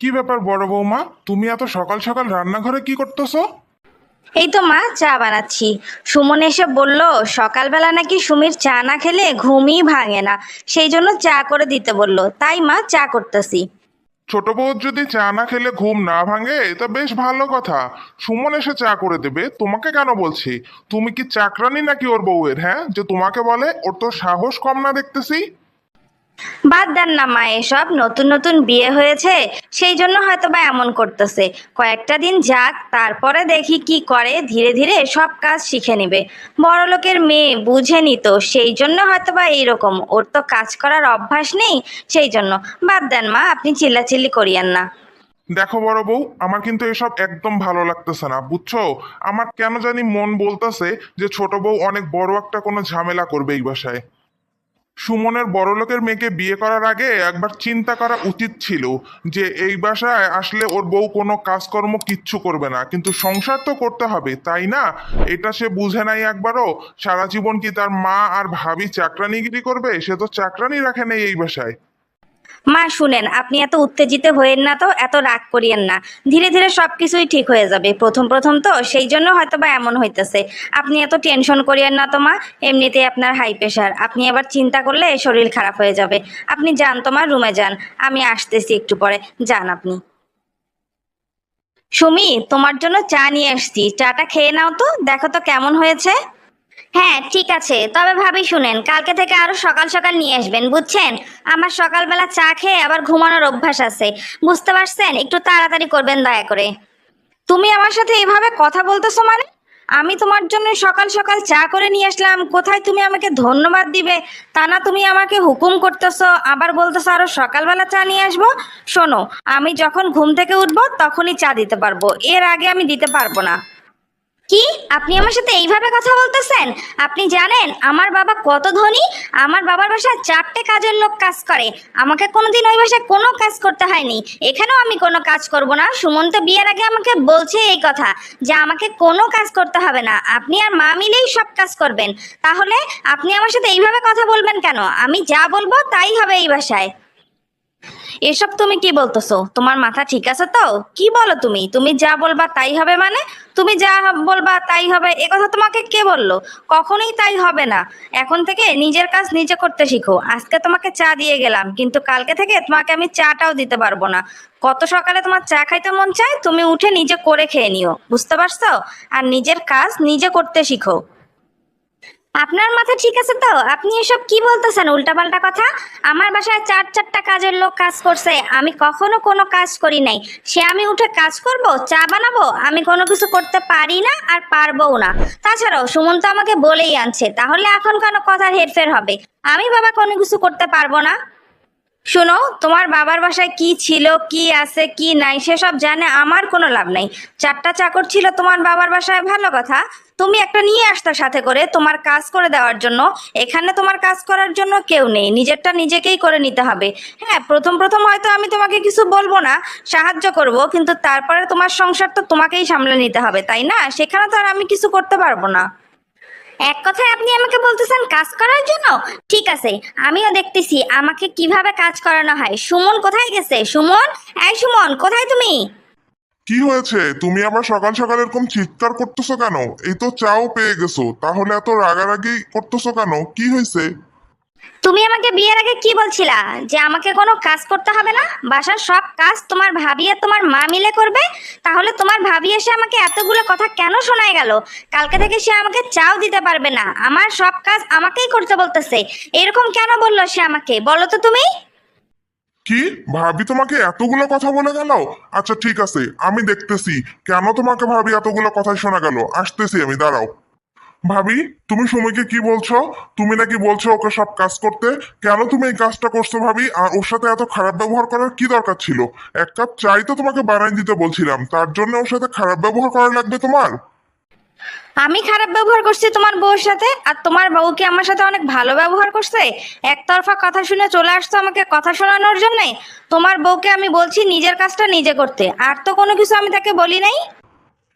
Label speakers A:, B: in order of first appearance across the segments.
A: কি ব্যাপার বড় বৌমা? তুমি এত সকাল সকাল রান্নাঘরে কি করতেছো?
B: এই তো মা চা বানাচ্ছি। সুমন এসে বলল সকালবেলা নাকি সুমির চা না খেলে ঘুমই ভাঙে না। সেই জন্য চা করে দিতে বলল। তাই মা চা করতেছি।
A: ছোট বউ যদি চা না খেলে ঘুম না ভাঙে তা বেশ ভালো কথা। সুমন এসে চা করে দেবে। তোমাকে কেন বলছি? তুমি কি চাকরানি নাকি ওর বউয়ের হ্যাঁ? যে তোমাকে বলে ওর তো সাহস কম না দেখতেছি।
B: বাদ দেন না মা, এসব নতুন নতুন বিয়ে হয়েছে, সেই জন্য হয়তো বা এমন করতেছে। কয়েকটা দিন যাক, তারপরে দেখি কি করে, ধীরে ধীরে সব কাজ শিখে নেবে। বড়লোকের মেয়ে বুঝেনি তো সেই জন্য হয়তো বা এইরকম। ওর তো কাজ করার অভ্যাস নেই, সেই জন্য। বাদ দেন মা, আপনি চিল্লাচিল্লি করিয়েন না।
A: দেখো বড় বউ, আমার কিন্তু এসব একদম ভালো লাগতেছে না, বুঝছ? আমার কেন জানি মন বলতেছে যে ছোট বউ অনেক বড় একটা কোনো ঝামেলা করবে এই বাসায়। সুমনের বড়লোকের মেয়েকে বিয়ে করার আগে একবার চিন্তা করা উচিত ছিল যে এই বাসায় আসলে ওর বউ কোনো কাজকর্ম কিচ্ছু করবে না। কিন্তু সংসার তো করতে হবে, তাই না? এটা সে বুঝে নাই একবারও। সারা জীবন কি তার মা আর ভাবি চাকরানিগিরি করবে? সে তো চাকরানি রাখে নেই এই বাসায়।
B: মা শুনেন, আপনি এত উত্তেজিত হয়েন না তো, এত রাগ করিয়েন না। ধীরে ধীরে সব কিছুই ঠিক হয়ে যাবে। প্রথম প্রথম তো, সেই জন্য হয়তো বা এমন হইতেছে। আপনি এত টেনশন করিয়েন না তো মা, এমনিতেই আপনার হাই প্রেশার আপনি আবার চিন্তা করলে শরীর খারাপ হয়ে যাবে। আপনি যান তোমার রুমে যান। আমি আসতেছি একটু পরে। যান আপনি। সুমি, তোমার জন্য চা নিয়ে আসছি। চাটা খেয়ে নাও তো, দেখো তো কেমন হয়েছে। হ্যাঁ ঠিক আছে। তবে ভাবি শুনেন, কালকে থেকে আরও সকাল সকাল নিয়ে আসবেন, বুঝছেন? আমার সকালবেলা চা খেয়ে আবার ঘুমানোর অভ্যাস আছে। বুঝতে পারছেন? একটু তাড়াতাড়ি করবেন দয়া করে। তুমি আমার সাথে এভাবে কথা বলতেছো মানে? আমি তোমার জন্য সকাল সকাল চা করে নিয়ে আসলাম, কোথায় তুমি আমাকে ধন্যবাদ দিবে? তা না তুমি আমাকে হুকুম করতেছো, আবার বলতেছো আরও সকালবেলা চা নিয়ে আসব? শোনো, আমি যখন ঘুম থেকে উঠবো, তখনই চা দিতে পারব। এর আগে আমি দিতে পারব না। কি? আপনি আমার সাথে এইভাবে কথা বলতেছেন? আপনি জানেন, আমার বাবা কত ধনী? আমার বাবার বাসায় চারটে কাজের লোক কাজ করে। আমাকে কোনোদিন ওই বাসায় কোনো কাজ করতে হয়নি। এখানেও আমি কোনো কাজ করব না। সুমন্ত বিয়ের আগে আমাকে বলছে এই কথা, যে আমাকে কোনো কাজ করতে হবে না। আপনি আর মা মিলেই সব কাজ করবেন। তাহলে আপনি আমার সাথে এইভাবে কথা বলবেন কেন? আমি যা বলব তাই হবে এই বাসায়। এসব তুমি কি বলতেছো? তোমার মাথা ঠিক আছে তো? কি বলো তুমি? তুমি যা বলবা তাই হবে মানে? তুমি যা বলবা তাই হবে, এ কথা তোমাকে কে বলল? কখনোই তাই হবে না। এখন থেকে নিজের কাজ নিজে করতে শিখো। আজকে তোমাকে চা দিয়ে গেলাম, কিন্তু কালকে থেকে তোমাকে আমি চাটাও দিতে পারব না। কত সকালে তোমার চা খাইতে মন চায়, তুমি উঠে নিজে করে খেয়ে নিও। বুঝতে পারছ? আর নিজের কাজ নিজে করতে শিখো। আপনার মাথা ঠিক আছে তো? আপনি এসব কি বলতেছেন? উল্টাপাল্টা কথা? আমার বাসায় চার চারটা কাজের লোক কাজ করছে। আমি কখনো কোনো কাজ করি নাই। সে আমি উঠে কাজ করব, চা বানাবো? আমি কোনো কিছু করতে পারি না আর পারবও না। তাছাড়াও সুমন তো আমাকে বলেই আনছে। তাহলে এখন কেন কথার হেরফের হবে? আমি বাবা কোনো কিছু করতে পারব না। শোনো, তোমার বাবার বাসায় কি ছিল, কি আছে, কি নাই, সেসব জানে আমার কোনো লাভ নাই। চারটা চাকর ছিল তোমার বাবার বাসায়, ভালো কথা। তুমি একটা নিয়ে আসতো সাথে করে তোমার কাজ করে দেওয়ার জন্য। এখানে তোমার কাজ করার জন্য কেউ নেই, নিজেরটা নিজেকেই করে নিতে হবে। হ্যাঁ প্রথম প্রথম হয়তো আমি তোমাকে কিছু বলব না, সাহায্য করব, কিন্তু তারপরে তোমার সংসার তো তোমাকেই সামলে নিতে হবে, তাই না? সেখানে তো আর আমি কিছু করতে পারব না। এক কথায় আপনি আমাকে বলতেছেন কাজ করার জন্য? ঠিক আছে, আমিও দেখতেছি আমাকে কীভাবে কাজ করানো হয়। সুমন কোথায় গেছে? সুমন? এই সুমন, কোথায় তুমি?
A: কি হয়েছে? তুমি আবার সকাল সকাল এরকম চিৎকার করতেছো কেন? এই তো চাও পেয়ে গেছো। তাহলে এত রাগারাগি করতেছো কেন? কি হয়েছে?
B: তুমি আমাকে বিয়ের আগে কি বলছিলা? যে আমাকে কোনো কাজ করতে হবে না? বাসার সব কাজ তোমার ভাবি আর তোমার মা মিলে করবে? তাহলে তোমার ভাবি এসে আমাকে এতগুলো কথা কেন শোনায় গেল? কালকে থেকে সে আমাকে চাও দিতে পারবে না। আমার সব কাজ আমাকেই করতে বলতেছে। এরকম কেন বলল সে আমাকে? বলো তো তুমি।
A: কি? ভাবি তোমাকে এতগুলো কথা বলে গেল? আচ্ছা ঠিক আছে, আমি দেখতেছি। কেন তোমাকে ভাবি এতগুলো কথা শোনা গেল? আসতেছি আমি, দাঁড়াও। ভাবি, তুমি সময়কে কি বলছো? তুমি নাকি বলছো ওকে সব কাজ করতে? কেন তুমি এই কাজটা করছ ভাবি? আর ওর সাথে এত খারাপ ব্যবহার করার কি দরকার ছিল? এক কাপ চাই তো তোমাকে বানাই দিতে বলছিলাম। তার জন্য ওর সাথে খারাপ ব্যবহার করা লাগবে তোমার?
B: আমি খারাপ ব্যবহার করছি তোমার বউর সাথে, আর তোমার বউ কি আমার সাথে অনেক ভালো ব্যবহার করছে? একতরফা কথা শুনে চলে আসতো আমাকে কথা শোনানোর জন্যে? তোমার বউকে আমি বলছি নিজের কাজটা নিজে করতে, আর তো কোনো কিছু আমি তাকে বলি নাই?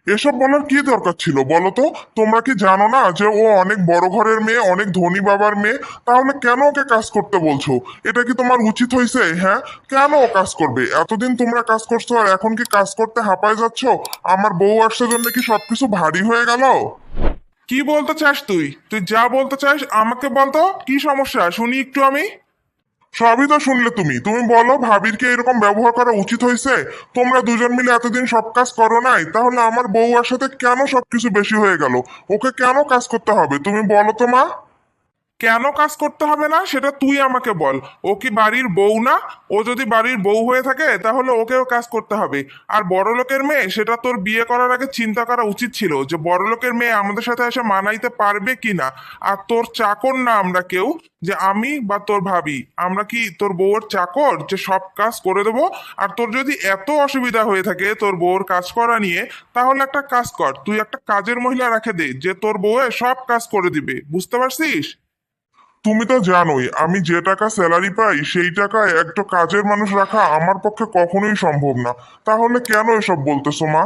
C: এসব বলার কি দরকার ছিল? বলো তো। তোমরা কি জানো না যে ও অনেক বড় ঘরের মেয়ে, অনেক ধনী বাবার মেয়ে? তাহলে কেন ওকে কাজ করতে বলছো? এটা কি তোমার উচিত হয়েছে হ্যাঁ? কেন ও কাজ করবে? এতদিন তোমরা কাজ করছ আর এখন কি কাজ করতে হাঁপায় যাচ্ছ? আমার বউ আসছে জন্য কি সবকিছু ভারী হয়ে গেল?
A: কি বলতে চাস তুই? তুই যা বলতে চাস আমাকে বলতো কি সমস্যা? শুনি একটু আমি।
C: সবই তো শুনলে তুমি। তুমি বলো ভাবির কি এরকম ব্যবহার করা উচিত হয়েছে? তোমরা দুজন মিলে এতদিন সব কাজ করো নাই, তাহলে আমার বউ আর সাথে কেন সবকিছু বেশি হয়ে গেল? ওকে কেন কাজ করতে হবে? তুমি বলো তো মা।
A: কেন কাজ করতে হবে না? সেটা তুই আমাকে বল। ও কি বাড়ির বউ না? ও যদি বাড়ির বউ হয়ে থাকে, তাহলে ওকেও কাজ করতে হবে। আর বড় লোকের মেয়ে, সেটা তোর বিয়ে করার আগে চিন্তা করা উচিত ছিল যে বড় লোকের মেয়ে আমাদের সাথে এসে মানাইতে পারবে কি না। আর তোর চাকর না আমরা কেউ, যে আমি বা তোর ভাবি। আমরা কি তোর বউয়ের চাকর যে সব কাজ করে দেবো? আর তোর যদি এত অসুবিধা হয়ে থাকে তোর বউর কাজ করা নিয়ে, তাহলে একটা কাজ কর। তুই একটা কাজের মহিলা রেখে দে, যে তোর বউয়ে সব কাজ করে দিবে। বুঝতে পারছিস?
C: তুমি তো জানোই, আমি যে টাকা স্যালারি পাই, সেই টাকায় একটা কাজের মানুষ রাখা আমার পক্ষে কখনোই সম্ভব না। তাহলে কেন এসব বলতেছো, মা?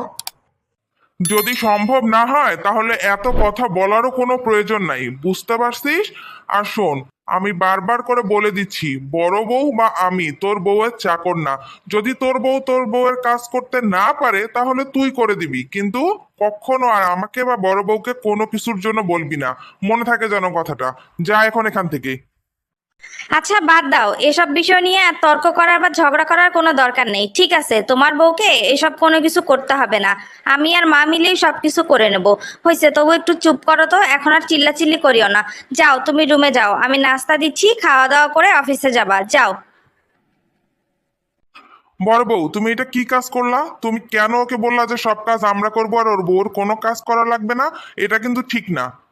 A: যদি সম্ভব না হয়, তাহলে এত কথা বলারও কোনো প্রয়োজন নাই। বুঝতে পারছিস? আর শোন আমি বারবার করে বলে দিচ্ছি, বড় বউ বা আমি, তোর বউয়ের চাকর না। যদি তোর বউ তোর বউয়ের কাজ করতে না পারে, তাহলে তুই করে দিবি। কিন্তু কখনো আর আমাকে বা বড় বউকে কোনো কিছুর জন্য বলবি না। মনে থাকে যেন কথাটা। যা এখন এখান থেকে।
B: আচ্ছা বাদ দাও। এসব বিষয় নিয়ে আর তর্ক করার বা ঝগড়া করার কোনো দরকার নেই। ঠিক আছে, তোমার বউকে এসব কোনো কিছু করতে হবে না। আমি আর মা মিলেই সব কিছু করে নেব। হয়েছে তবু একটু চুপ করো তো, এখন আর চিল্লাচিল্লি করিও না। যাও, তুমি রুমে যাও। আমি নাস্তা দিচ্ছি খাওয়া দাওয়া করে অফিসে যাবা। যাও।
A: বড় বউ, তুমি এটা কি কাজ করলা? তুমি কেন ওকে বললা যে সব কাজ আমরা করব আর ওর বউর কোনো কাজ করা লাগবে না? এটা কিন্তু ঠিক না।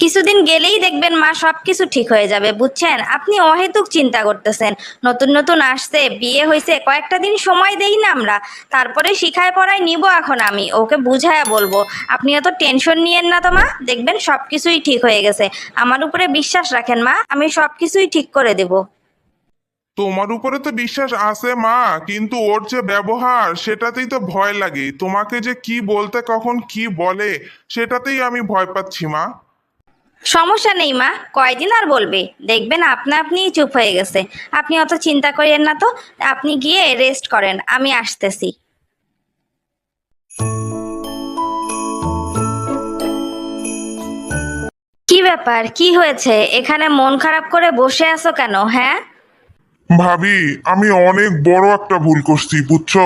B: কিছুদিন গেলেই দেখবেন মা সবকিছু ঠিক হয়ে যাবে, বুঝছেন? আপনি অহেতুক চিন্তা করতেছেন। নতুন নতুন আসছে, বিয়ে হয়েছে কয়েকটা দিন সময় দেই না আমরা। তারপরে শিখায় পড়ায় নিব এখন আমি, ওকে বুঝায়া বলব। আপনি অত টেনশন নিয়েন না তো মা, দেখবেন সবকিছুই ঠিক হয়ে গেছে। আমার উপরে বিশ্বাস রাখেন মা, আমি সবকিছুই ঠিক করে দেব।
A: তোমার উপরে তো বিশ্বাস আছে মা, কিন্তু ওর যে ব্যবহার, সেটাতেই তো ভয় লাগে। তোমাকে যে কি বলতে, কখন কি বলে, সেটাতেই আমি ভয় পাচ্ছি মা।
B: সমস্যা নেই, মা। কয়দিন আর বলবে? দেখবেন আপনা আপনিই চুপ হয়ে গেছে। আপনি অত চিন্তা করেন না তো। আপনি গিয়ে রেস্ট করেন। আমি আসতেছি। কি ব্যাপার? কি হয়েছে? এখানে মন খারাপ করে বসে আছো কেন হ্যাঁ?
C: ভাবি, আমি অনেক বড় একটা ভুল করছি, বুঝছ?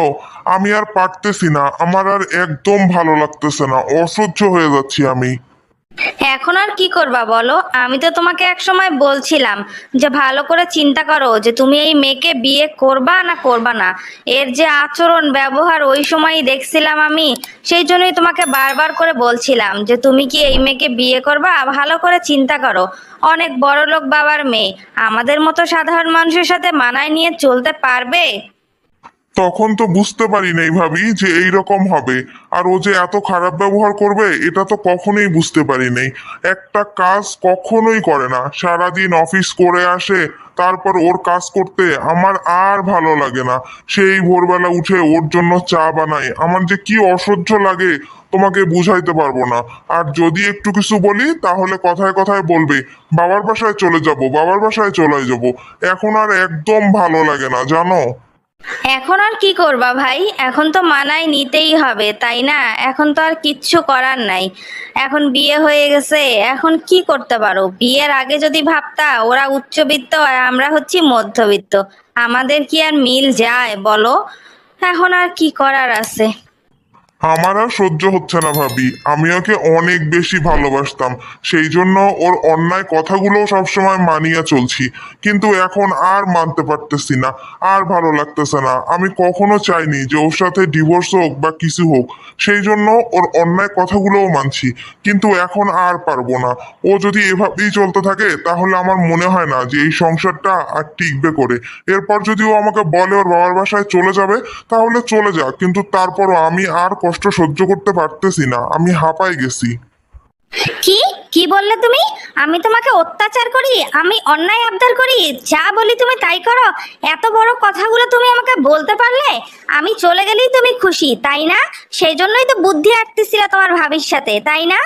C: আমি আর পারতেছি না। আমার আর একদম ভালো লাগতেছে না। অসহ্য হয়ে যাচ্ছি আমি।
B: এখন আর কি করবা বলো? আমি তো তোমাকে এক সময় বলছিলাম যে ভালো করে চিন্তা করো যে তুমি এই মেয়েকে বিয়ে করবা না করবা না। এর যে আচরণ, ব্যবহার ওই সময়ই দেখছিলাম আমি। সেই জন্যই তোমাকে বারবার করে বলছিলাম যে তুমি কি এই মেয়েকে বিয়ে করবা? ভালো করে চিন্তা করো। অনেক বড় লোক বাবার মেয়ে। আমাদের মতো সাধারণ মানুষের সাথে মানায় নিয়ে চলতে পারবে?
C: তখন তো বুঝতে পারি নাই ভাবি যে এই রকম হবে। আর ও যে এত খারাপ ব্যবহার করবে, এটা তো কখনোই বুঝতে পারি নাই। একটা কাজ কখনোই করে না। সারাদিন অফিস করে আসে, তারপর ওর কাজ করতে আমার আর ভালো লাগে না। সেই ভোরবেলা উঠে ওর জন্য চা বানাই। আমার যে কি অসহ্য লাগে, তোমাকে বুঝাইতে পারব না। আর যদি একটু কিছু বলি, তাহলে কথায় কথায় বলবে, বাবার বাসায় চলে যাব, বাবার বাসায় চলে যাব। এখন আর একদম ভালো লাগে না, জানো?
B: এখন আর কি করবা ভাই? এখন তো মানায় নিতেই হবে, তাই না? এখন তো আর কিচ্ছু করার নাই। এখন বিয়ে হয়ে গেছে, এখন কি করতে পারো? বিয়ের আগে যদি ভাবতা, ওরা উচ্চবিত্ত আর আমরা হচ্ছি মধ্যবিত্ত। আমাদের কি আর মিল যায় বলো? এখন আর কি করার আছে?
C: আমার আর সহ্য হচ্ছে না ভাবি। আমি ওকে অনেক বেশি ভালোবাসতাম। সেই জন্য ওর অন্যায় কথাগুলো সবসময় মানিয়ে চলছি। কিন্তু এখন আর মানতে পারতেছি না, আর ভালো লাগতেছে না। আমি কখনো চাইনি যে ওর সাথে ডিভোর্স হোক বা কিছু হোক। সেই জন্য ওর অন্যায় কথাগুলোও মানছি। কিন্তু এখন আর পারব না। ও যদি এভাবেই চলতে থাকে, তাহলে আমার মনে হয় না যে এই সংসারটা আর টিকবে করে। এরপর যদি ও আমাকে বলে ওর বাবার বাসায় চলে যাবে, তাহলে চলে যাক। কিন্তু তারপরও আমি আর কষ্ট সহ্য করতে পারতেছি না আমি হাঁপাই গেছি।
B: কি? কি বললে তুমি? আমি তোমাকে অত্যাচার করি আমি অন্যায় আবদার করি যা বলি তুমি তাই করো। এত বড় কথাগুলো তুমি আমাকে বলতে পারলে আমি চলে গেলেই তুমি খুশি তাই না? সেই জন্যই তো বুদ্ধি আটতেছিলে তোমার ভাবির সাথে তাই না?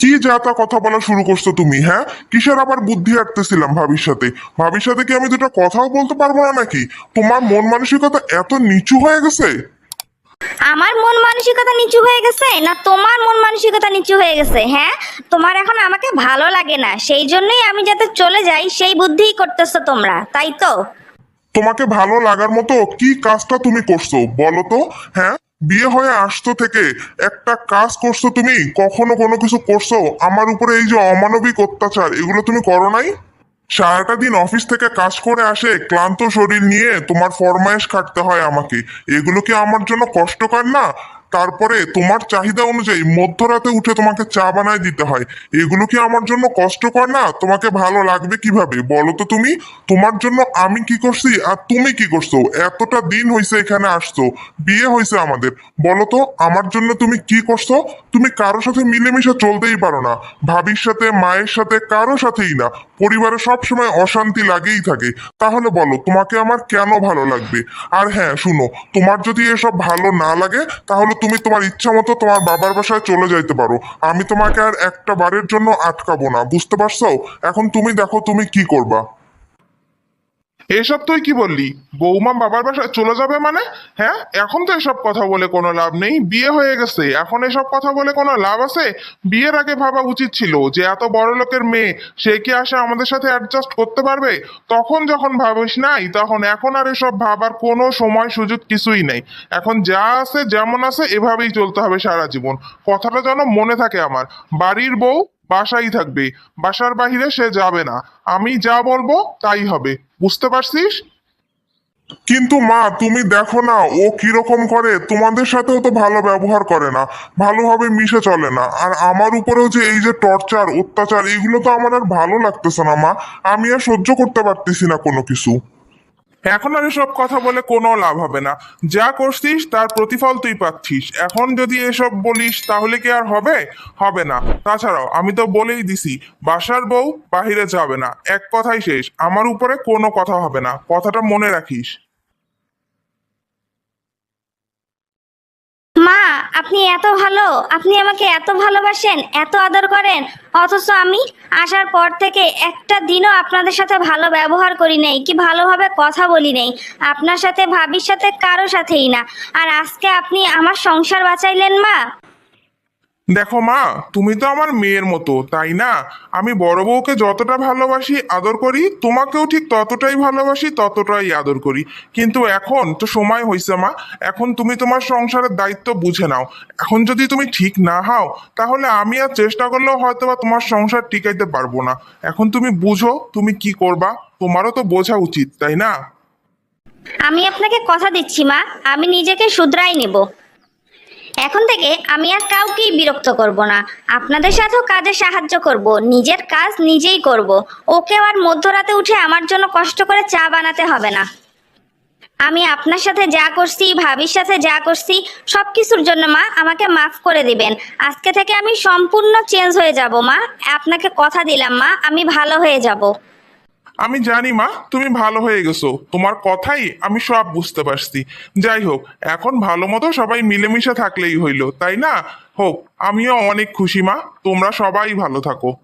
C: কি যা তা কথা বলা শুরু করছ তুমি হ্যাঁ? কিসের আবার বুদ্ধি আটতেছিলাম ভাবির সাথে? ভাবির সাথে কি আমি দুটো কথাও বলতে পারব না নাকি? তোমার মন মানসিকতা এত নিচু হয়ে গেছে?
B: আমার মন মানসিকতা নিচু হয়ে গেছে না তোমার মন মানসিকতা নিচু হয়ে গেছে? হ্যাঁ? তোমার এখন আমাকে ভালো লাগে না। সেই জন্যই আমি যাতে চলে যাই, সেই বুদ্ধিই করতেছো তোমরা, তাই তো?
C: তোমাকে ভালো লাগার মতো কি কাজটা তুমি করছ, বলো তো? হ্যাঁ? বিয়ে হয়ে আসতো থেকে একটা কাজ করছ তুমি, কখনো কোনো কিছু করছ? আমার উপরে এই যে অমানবিক অত্যাচার, এগুলো তুমি করো নাই? সারাটা দিন অফিস থেকে কাজ করে আসে, ক্লান্ত শরীর নিয়ে তোমার ফরমায়েশ খাটতে হয় আমাকে। এগুলো কি আমার জন্য কষ্টকর না? তারপরে তোমার চাহিদা অনুযায়ী মধ্যরাতে উঠে তোমাকে চা বানায় দিতে হয়। এগুলো কি আমার জন্য কষ্টকর না? তোমাকে ভালো লাগবে কীভাবে? বলো তো তুমি। তোমার জন্য আমি কি করছি? আর তুমি কি করছ? এতটা দিন হয়েছে এখানে আসছো। বিয়ে হয়েছে আমাদের। বলো তো, আমার জন্য তুমি কি করছ? তুমি কারোর সাথে মিলেমিশে চলতেই পারো না। ভাবির সাথে, মায়ের সাথে, কারও সাথেই না। পরিবারে সবসময় অশান্তি লাগেই থাকে। তাহলে বলো, তোমাকে আমার কেন ভালো লাগবে? আর হ্যাঁ শুনো, তোমার যদি এসব ভালো না লাগে, তাহলে তুমি তোমার ইচ্ছা মতো তোমার বাবার বাসায় চলে যাইতে পারো। আমি তোমাকে আর একটা বারের জন্য আটকাবো না। বুঝতে পারছ? এখন তুমি দেখো তুমি কি করবা।
A: এসব তুই কি বললি? বৌমা বাবার বাসায় চলে যাবে মানে? হ্যাঁ? এখন তো এসব কথা বলে কোনো লাভ নেই। বিয়ে হয়ে গেছে। এখন এসব কথা বলে কোনো লাভ আছে? বিয়ের আগে ভাবা উচিত ছিল যে এত বড় লোকের মেয়ে, সে কি আসে আমাদের সাথে অ্যাডজাস্ট করতে পারবে? তখন যখন ভাবিস নাই, তখন এখন আর এসব ভাবার কোনো সময় সুযোগ কিছুই নেই। এখন যা আছে, যেমন আছে, এভাবেই চলতে হবে সারা জীবন। কথাটা যেন মনে থাকে আমার। বাড়ির বউ বাসাই থাকবে। বাসার বাহিরে সে যাবে না। আমি যা বলব তাই হবে। বুঝতে পারছিস?
C: কিন্তু মা, তুমি দেখো না, ও কীরকম করে। তোমাদের সাথেও তো ভালো ব্যবহার করে না। ভালোভাবে মিশে চলে না। আর আমার উপরেও যে এই যে টর্চার, অত্যাচার, এগুলো তো আমার আর ভালো লাগতেছে না মা। আমি আর সহ্য করতে পারতেছি না কোনো কিছু।
A: এখন আর এসব কথা বলে কোনো লাভ হবে না। যা করছিস, তার প্রতিফল তুই পাচ্ছিস। এখন যদি এসব বলিস, তাহলে কি আর হবে? হবে না। তাছাড়াও, আমি তো বলেই দিছি, বাসার বউ বাহিরে যাবে না। এক কথাই শেষ। আমার উপরে কোনো কথা হবে না। কথাটা মনে রাখিস।
B: মা, আপনি এত ভালো, আপনি আমাকে এত ভালোবাসেন, এত আদর করেন, অথচ আমি আসার পর থেকে একটা দিনও আপনাদের সাথে ভালো ব্যবহার করি নাই, কি ভালোভাবে কথা বলি নাই, আপনার সাথে, ভাবির সাথে কারও সাথেই না। আর আজকে আপনি আমার সংসার বাঁচাইলেন মা?
A: দেখো মা, তুমি তো আমার মেয়ের মতো, তাই না? আমি বড় বউকে যতটা ভালোবাসি, আদর করি, তোমাকেও ঠিক ততটাই ভালোবাসি, ততটাই আদর করি। কিন্তু এখন তো সময় হয়েছে মা, এখন তুমি তোমার সংসারের দায়িত্ব বুঝে নাও। এখন যদি তুমি ঠিক না হও, তাহলে আমি আর চেষ্টা করলেও হয়তো বা তোমার সংসার টিকাইতে পারব না। এখন তুমি বুঝো, তুমি কি করবা? তোমারও তো বোঝা উচিত, তাই না?
B: আমি আপনাকে কথা দিচ্ছি মা, আমি নিজেকে শুধরাই নেব। এখন থেকে আমি আর কাউকেই বিরক্ত করব না। আপনাদের সাথেও কাজে সাহায্য করব, নিজের কাজ নিজেই করব। ওকে আর মধ্যরাতে উঠে আমার জন্য কষ্ট করে চা বানাতে হবে না। আমি আপনার সাথে যা করছি, ভাবির সাথে যা করছি সব কিছুর জন্য মা আমাকে মাফ করে দিবেন। আজকে থেকে আমি সম্পূর্ণ চেঞ্জ হয়ে যাব মা। আপনাকে কথা দিলাম মা, আমি ভালো হয়ে যাব।
A: আমি জানি, মা, তুমি ভালো হয়ে গেছো। তোমার কথাই আমি সব বুঝতে পারছি। যাই হোক, এখন ভালো মতো সবাই মিলেমিশে থাকলেই হইল, তাই না? হোক, আমিও অনেক খুশি, মা। তোমরা সবাই ভালো থাকো।